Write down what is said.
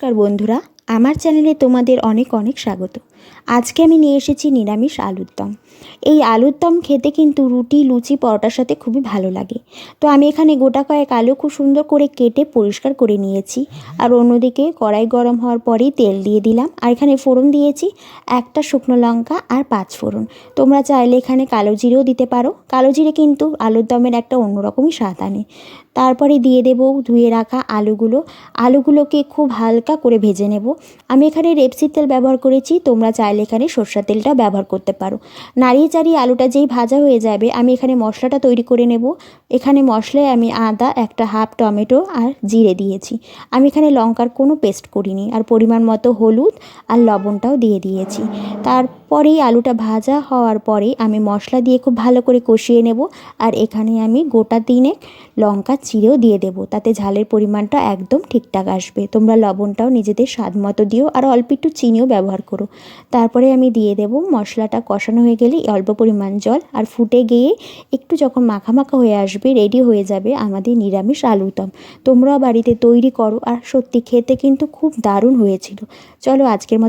নমস্কার বন্ধুরা, আমার চ্যানেলে তোমাদের অনেক অনেক স্বাগত। আজকে আমি নিয়ে এসেছি নিরামিষ আলুর দম এই আলুর দম খেতে কিন্তু রুটি, লুচি, পরোটার সাথে খুবই ভালো লাগে। তো আমি এখানে গোটা কয়েক আলু খুব সুন্দর করে কেটে পরিষ্কার করে নিয়েছি। আর অন্যদিকে কড়াই গরম হওয়ার পরেই তেল দিয়ে দিলাম। আর এখানে ফোড়ন দিয়েছি, একটা শুকনো লঙ্কা আর পাঁচ ফোড়ন। তোমরা চাইলে এখানে কালো জিরেও দিতে পারো। কালো জিরে কিন্তু আলুর দমের একটা অন্যরকমই স্বাদ আনে। তারপরে দিয়ে দেবো, ধুয়ে রাখা আলুগুলো। আলুগুলোকে খুব হালকা করে ভেজে নেব। আমি এখানে রেপসির তেল ব্যবহার করেছি। তোমরা চাইলে এখানে সর্ষার তেলটাও ব্যবহার করতে পারো। নাড়িয়ে চাড়িয়ে আলুটা যেই ভাজা হয়ে যাবে, আমি এখানে মশলাটা তৈরি করে নেব। এখানে মশলায় আমি আদা, একটা হাফ টমেটো আর জিরে দিয়েছি। আমি এখানে লঙ্কার কোনো পেস্ট করিনি, আর পরিমাণ মতো হলুদ আর লবণটাও দিয়ে দিয়েছি। তারপরেই আলুটা ভাজা হওয়ার পরেই আমি মশলা দিয়ে খুব ভালো করে কষিয়ে নেব। আর এখানে আমি গোটা তিনেক লঙ্কা চিরেও দিয়ে দেবো। তাতে ঝালের পরিমাণটা একদম ঠিকঠাক আসবে। তোমরা লবণটাও নিজেদের স্বাদ মতো দিও আর অল্প একটু চিনিও ব্যবহার করো। তারপরে আমি দিয়ে দেবো মশলাটা কষানো হয়ে গেলে অল্প পরিমাণ জল আর ফুটে গিয়ে একটু যখন মাখা মাখা হয়ে আসবে রেডি হয়ে যাবে আমাদের নিরামিষ আলুর দম। তোমরাও বাড়িতে তৈরি করো। আর সত্যি খেতে কিন্তু খুব দারুণ হয়েছিল। চলো আজকের মতো